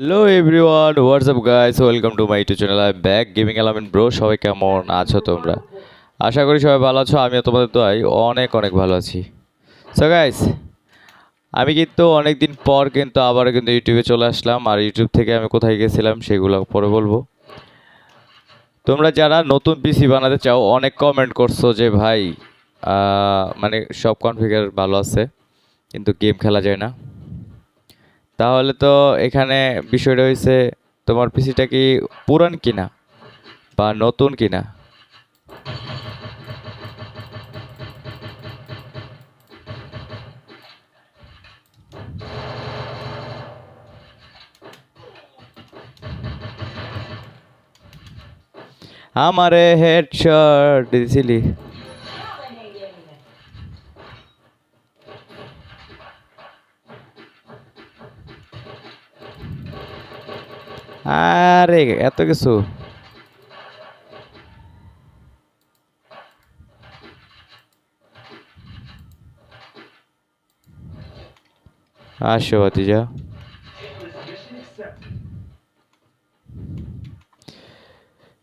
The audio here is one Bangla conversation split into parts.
Hello everyone WhatsApp guys welcome to my YouTube channel I back gaming element bro সবাই কেমন আছো তোমরা? আশা করি সবাই ভালো আছো, আমিও তোমাদের দোয়াই অনেক অনেক ভালো আছি। সো গাইস আমি কিন্তু অনেক দিন পর কিন্তু আবার কিন্তু ইউটিউবে চলে আসলাম। আর ইউটিউব থেকে আমি কোথায় গেছিলাম সেগুলো পরে বলব। তোমরা যারা নতুন পিসি বানাতে চাও, অনেক কমেন্ট করছ যে ভাই মানে সব কনফিগার ভালো আছে, কিন্তু গেম খেলা যায় না। তাহলে তো এখানে বিষয়টা হয়েছে তোমার পিসিটা কি পুরান কিনা বা নতুন কিনা? আমারে হেডশট দিছিলি। আরে এত কিছু? আসো ভাতিজা।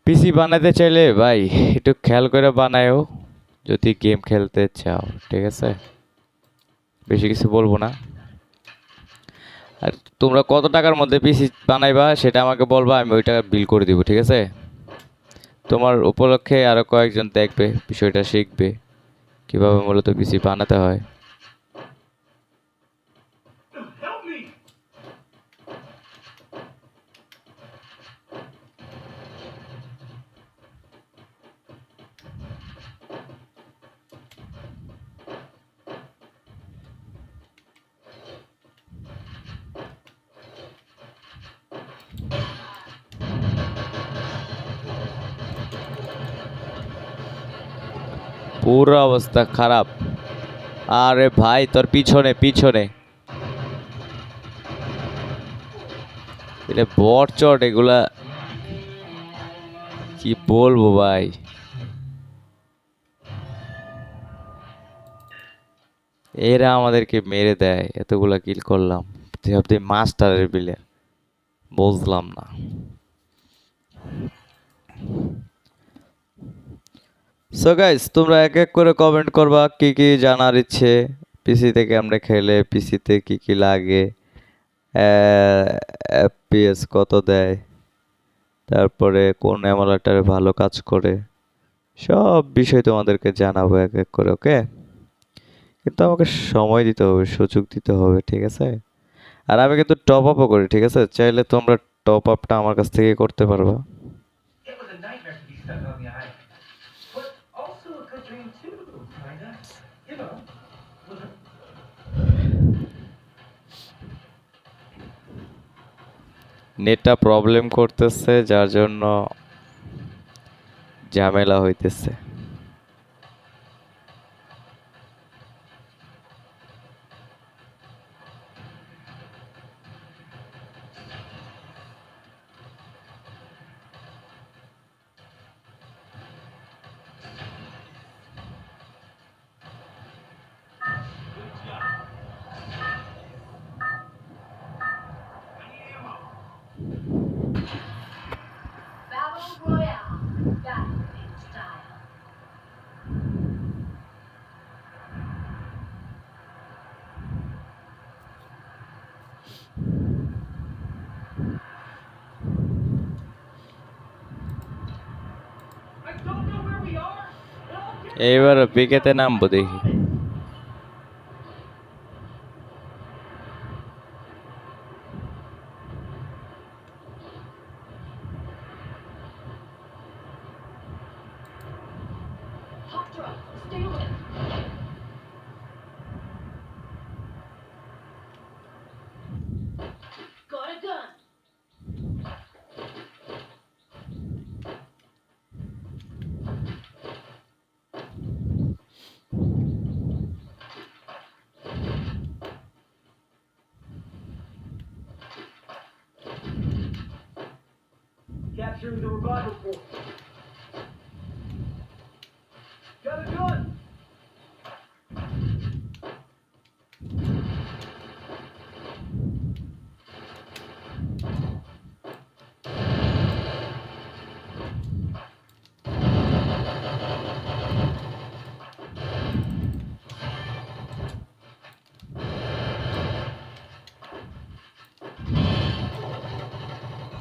পিসি বানাতে চাইলে ভাই, একটু খেয়াল করে বানায়ও, যদি গেম খেলতে চাও, ঠিক আছে? বেশি কিছু বলব না। তোমরা কত টাকার মধ্যে পিসি বানাইবা সেটা আমাকে বলবা, আমি ওই টাকা বিল করে দিব, ঠিক আছে? তোমার উপলক্ষে আরও কয়েকজন দেখবে, বিষয়টা শিখবে, কীভাবে মূলত পিসি বানাতে হয়। পুরো অবস্থা খারাপ। আরে ভাই, তোর পিছনে পিছনে। এটা বট চট, এগুলা কি বলব ভাই? এরা আমাদেরকে মেরে দেয়, এতগুলা কিল করলাম। মাস্টারের বিলে বুঝলাম না। সো গাইস তোমরা এক এক করে কমেন্ট করবা কি কি জানার ইচ্ছে। পিসি থেকে আমরা খেলে পিসিতে কি কি লাগে এফপিএস কত দেয়, তারপরে কোন এমুলেটার ভালো কাজ করে, সব বিষয় তোমাদেরকে জানাব এক এক করে ওকে কিন্তু আমাকে সময় দিতে হবে, সুযোগ দিতে হবে, ঠিক আছে? আর আমি কিন্তু টপ আপও করি, ঠিক আছে? চাইলে তোমরা টপ আপটা আমার কাছ থেকে করতে পারবা। নেটটা প্রবলেম করতেছে যার জন্য ঝামেলা হইতেছে। এইবার পিকেতে নামবো দেখি Hot drop. Stay alert. through the revival port. Got a gun!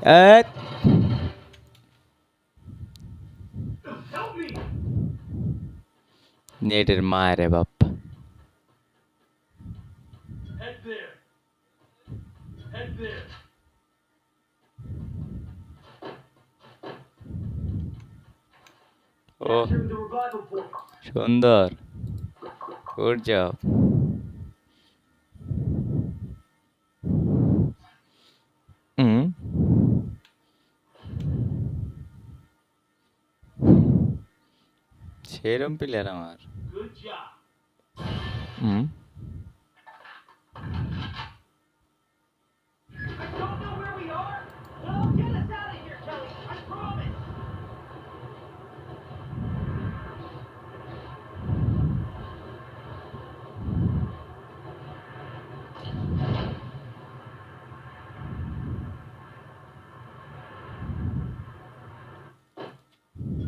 Eight. নেটের মায়ের বাপ ও সুন্দর গুড জব সেরম প্লেয়ার আমার Good job. Hmm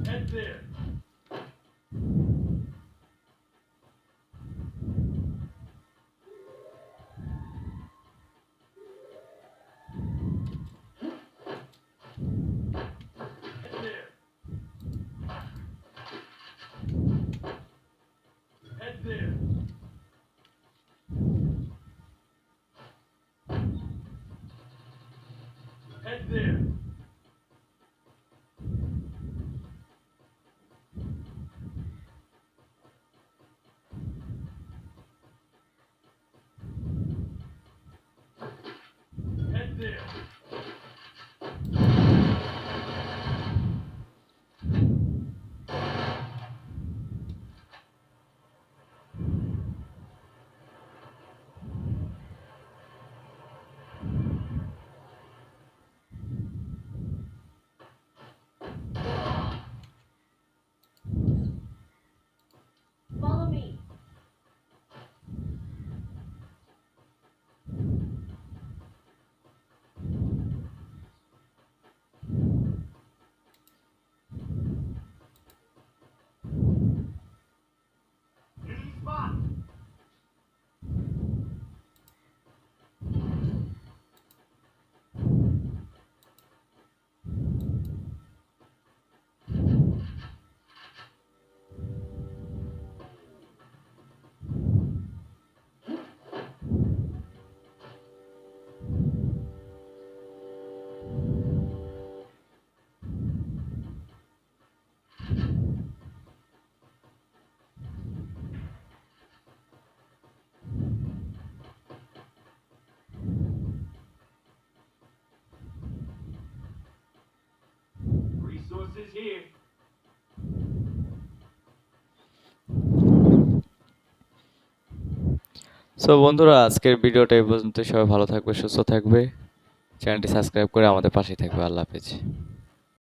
I this. Resources here. So বন্ধুরা, আজকের ভিডিওটা এই পর্যন্ত সবাই ভালো থাকবে, সুস্থ থাকবে। চ্যানেলটি সাবস্ক্রাইব করে আমাদের পাশেই থাকবে। আল্লাহ হাফেজ।